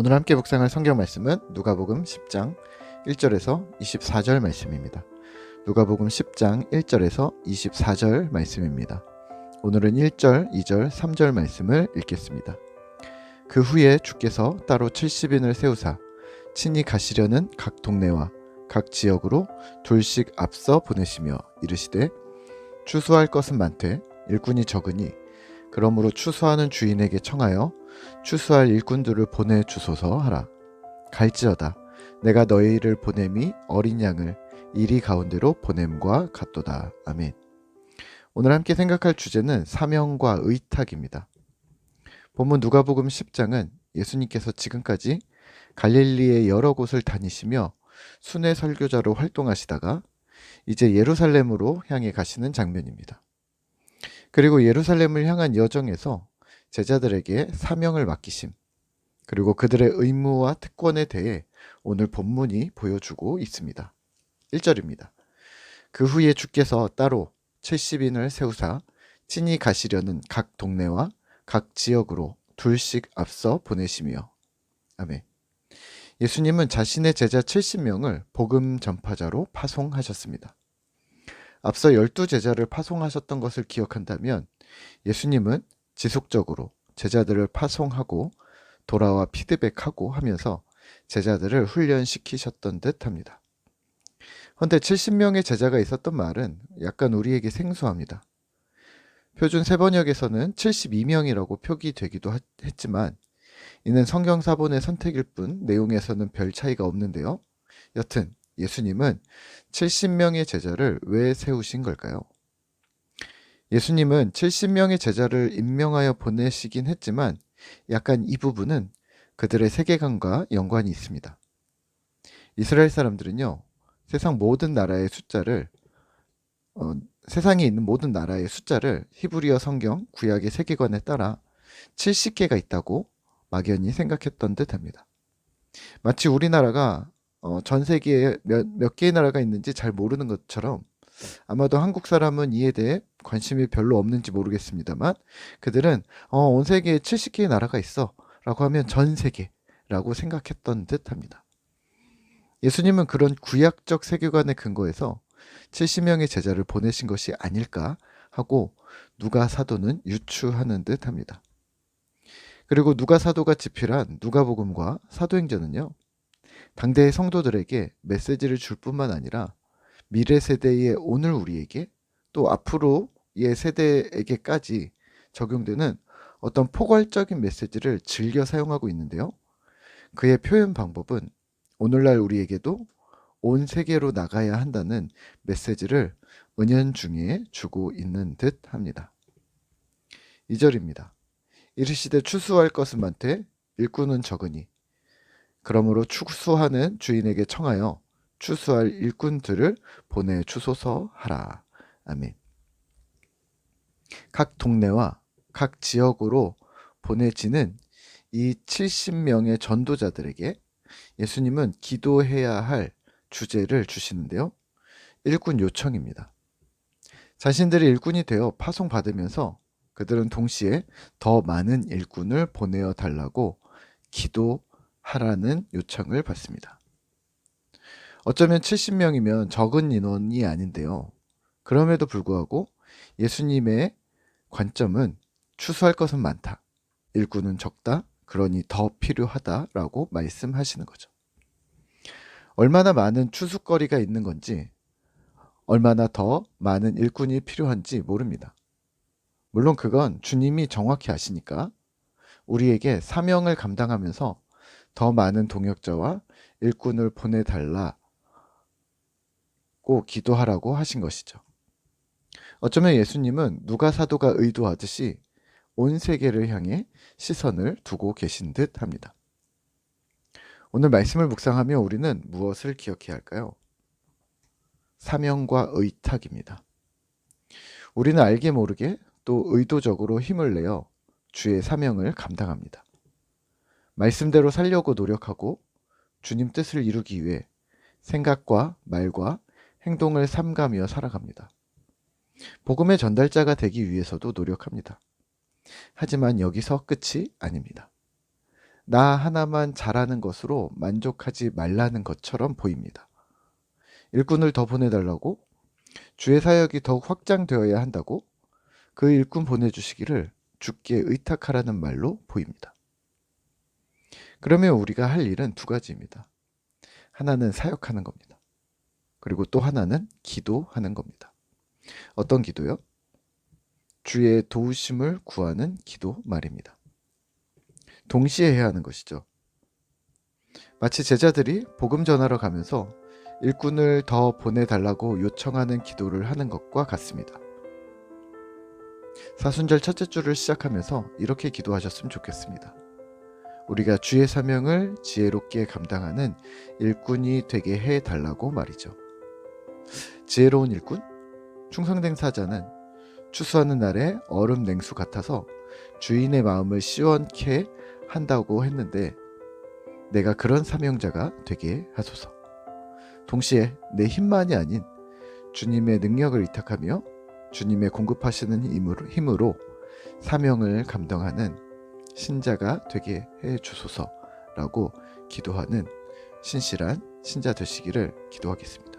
오늘 함께 묵상할 성경 말씀은 누가복음 10장 1절에서 24절 말씀입니다. 누가복음 10장 1절에서 24절 말씀입니다. 오늘은 1절, 2절, 3절 말씀을 읽겠습니다. 그 후에 주께서 따로 70인을 세우사 친히 가시려는 각 동네와 각 지역으로 둘씩 앞서 보내시며 이르시되 추수할 것은 많되 일꾼이 적으니 그러므로 추수하는 주인에게 청하여 추수할 일꾼들을 보내 주소서 하라. 갈지어다. 내가 너희를 보냄이 어린 양을 이리 가운데로 보냄과 같도다. 아멘. 오늘 함께 생각할 주제는 사명과 의탁입니다. 본문 누가복음 10장은 예수님께서 지금까지 갈릴리의 여러 곳을 다니시며 순회 설교자로 활동하시다가 이제 예루살렘으로 향해 가시는 장면입니다. 그리고 예루살렘을 향한 여정에서 제자들에게 사명을 맡기심, 그리고 그들의 의무와 특권에 대해 오늘 본문이 보여주고 있습니다. 1절입니다. 그 후에 주께서 따로 70인을 세우사 친히 가시려는 각 동네와 각 지역으로 둘씩 앞서 보내시며 아멘. 예수님은 자신의 제자 70명을 복음 전파자로 파송하셨습니다. 앞서 12제자를 파송하셨던 것을 기억한다면 예수님은 지속적으로 제자들을 파송하고 돌아와 피드백하고 하면서 제자들을 훈련시키셨던 듯 합니다. 헌데 70명의 제자가 있었던 말은 약간 우리에게 생소합니다. 표준 세번역에서는 72명이라고 표기되기도 했지만 이는 성경 사본의 선택일 뿐 내용에서는 별 차이가 없는데요. 여튼 예수님은 70명의 제자를 왜 세우신 걸까요? 예수님은 70명의 제자를 임명하여 보내시긴 했지만 약간 이 부분은 그들의 세계관과 연관이 있습니다. 이스라엘 사람들은요, 세상 모든 나라의 숫자를, 어, 세상에 있는 모든 나라의 숫자를 히브리어 성경 구약의 세계관에 따라 70개가 있다고 막연히 생각했던 듯 합니다. 마치 우리나라가 어, 전 세계에 몇, 몇 개의 나라가 있는지 잘 모르는 것처럼 아마도 한국 사람은 이에 대해 관심이 별로 없는지 모르겠습니다만 그들은 어, 온 세계에 70개의 나라가 있어 라고 하면 전 세계라고 생각했던 듯 합니다. 예수님은 그런 구약적 세계관의 근거에서 70명의 제자를 보내신 것이 아닐까 하고 누가 사도는 유추하는 듯 합니다. 그리고 누가 사도가 집필한 누가복음과 사도행전은요. 당대의 성도들에게 메시지를 줄 뿐만 아니라 미래 세대의 오늘 우리에게 또 앞으로의 세대에게까지 적용되는 어떤 포괄적인 메시지를 즐겨 사용하고 있는데요. 그의 표현 방법은 오늘날 우리에게도 온 세계로 나가야 한다는 메시지를 은연중에 주고 있는 듯 합니다. 2절입니다. 이르시되 추수할 것은 많되 일꾼은 적으니 그러므로 추수하는 주인에게 청하여 추수할 일꾼들을 보내 주소서 하라. 아멘. 각 동네와 각 지역으로 보내지는 이 70명의 전도자들에게 예수님은 기도해야 할 주제를 주시는데요. 일꾼 요청입니다. 자신들이 일꾼이 되어 파송받으면서 그들은 동시에 더 많은 일꾼을 보내어 달라고 기도 하라는 요청을 받습니다. 어쩌면 70명이면 적은 인원이 아닌데요. 그럼에도 불구하고 예수님의 관점은 추수할 것은 많다. 일꾼은 적다. 그러니 더 필요하다라고 말씀하시는 거죠. 얼마나 많은 추수거리가 있는 건지, 얼마나 더 많은 일꾼이 필요한지 모릅니다. 물론 그건 주님이 정확히 아시니까 우리에게 사명을 감당하면서 더 많은 동역자와 일꾼을 보내달라고 기도하라고 하신 것이죠. 어쩌면 예수님은 누가 사도가 의도하듯이 온 세계를 향해 시선을 두고 계신 듯 합니다. 오늘 말씀을 묵상하며 우리는 무엇을 기억해야 할까요? 사명과 의탁입니다. 우리는 알게 모르게 또 의도적으로 힘을 내어 주의 사명을 감당합니다. 말씀대로 살려고 노력하고 주님 뜻을 이루기 위해 생각과 말과 행동을 삼가며 살아갑니다. 복음의 전달자가 되기 위해서도 노력합니다. 하지만 여기서 끝이 아닙니다. 나 하나만 잘하는 것으로 만족하지 말라는 것처럼 보입니다. 일꾼을 더 보내달라고 주의 사역이 더욱 확장되어야 한다고 그 일꾼 보내주시기를 주께 의탁하라는 말로 보입니다. 그러면 우리가 할 일은 두 가지입니다. 하나는 사역하는 겁니다. 그리고 또 하나는 기도하는 겁니다. 어떤 기도요? 주의 도우심을 구하는 기도 말입니다. 동시에 해야 하는 것이죠. 마치 제자들이 복음 전하러 가면서 일꾼을 더 보내달라고 요청하는 기도를 하는 것과 같습니다. 사순절 첫째 주를 시작하면서 이렇게 기도하셨으면 좋겠습니다. 우리가 주의 사명을 지혜롭게 감당하는 일꾼이 되게 해 달라고 말이죠. 지혜로운 일꾼? 충성된 사자는 추수하는 날에 얼음 냉수 같아서 주인의 마음을 시원케 한다고 했는데 내가 그런 사명자가 되게 하소서. 동시에 내 힘만이 아닌 주님의 능력을 의탁하며 주님의 공급하시는 힘으로, 사명을 감당하는 신자가 되게 해 주소서라고 기도하는 신실한 신자 되시기를 기도하겠습니다.